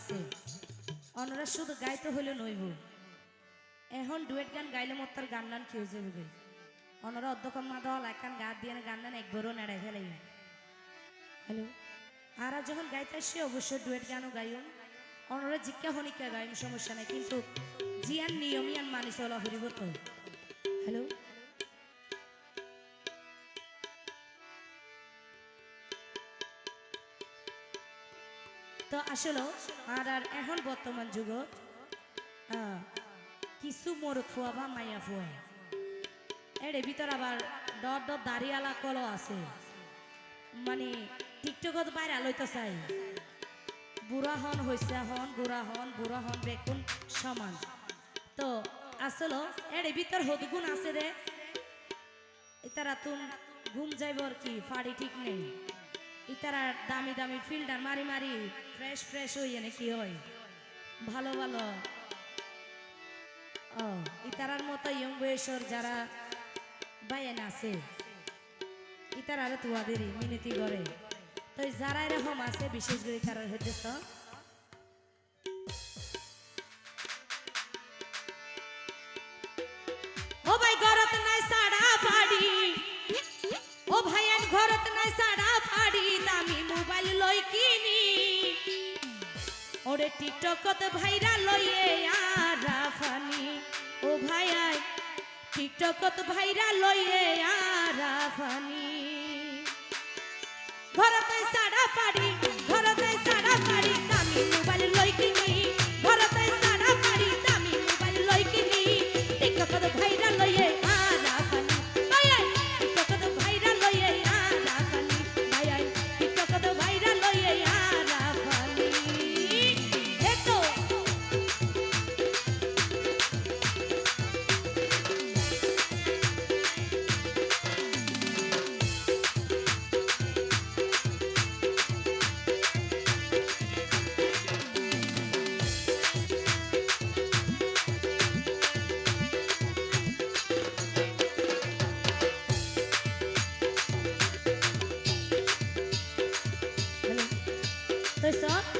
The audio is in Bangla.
আছে। অনরা শুধু গাইতে হইলে নইব। এখন ডুয়েট গান গাইলে মোর তার গান নান কি হয়ে যাবে গে? অনরা অধ্যক্ষ মা দল একখান গা দিয়ে গান নান একবারও নেড়ে ফেলাই হ্যালো। আর যখন গাইতে আসছে অবশ্যই ডুয়েট গানও গাইম অনরা জিজ্ঞা হনিকা গাইম সমস্যা নাই। কিন্তু জিয়ান নিয়মিয়ান মানি চলা ফুরিব তো। হ্যালো। তো আসলে, আর আর এখন বর্তমান যুগত কিছু মরদ ফুয়া বা মাইয়া ফুয়া এর ভিতর আবার ডর ডর দাঁড়িয়ালা কল আছে। মানে টিকটকত বাইরে লইতে চাই বুড়া হন হইসা হন বুড়া হন বুড়া হন, বেকুন সমান। তো আসলে এর ভিতর হদগুণ আছে রে ইতারা তুন ঘুম যাইব আর কি ফাড়ি ঠিক নেই। ইতারা দামি দামি ফিল্টার মারি মারি ফ্রেশ ফ্রেশ হইয়ে নাকি হয়? ভালো ভালো। ও ইতারার মতো ইয়ং বয়সর যারা বায়েন আছে ইতারারে তোয়াদেরই মিনতি করে। তো যারা এরকম আছে, বিশেষ করে তারা হইতেছ ওরে টিকটকত ভাইরা লয়ে আরা ফানি ও ভাইয়াই টিকটকত ভাইরা লয়ে আরা ফানি ফাড়ি হ্যালো তো সব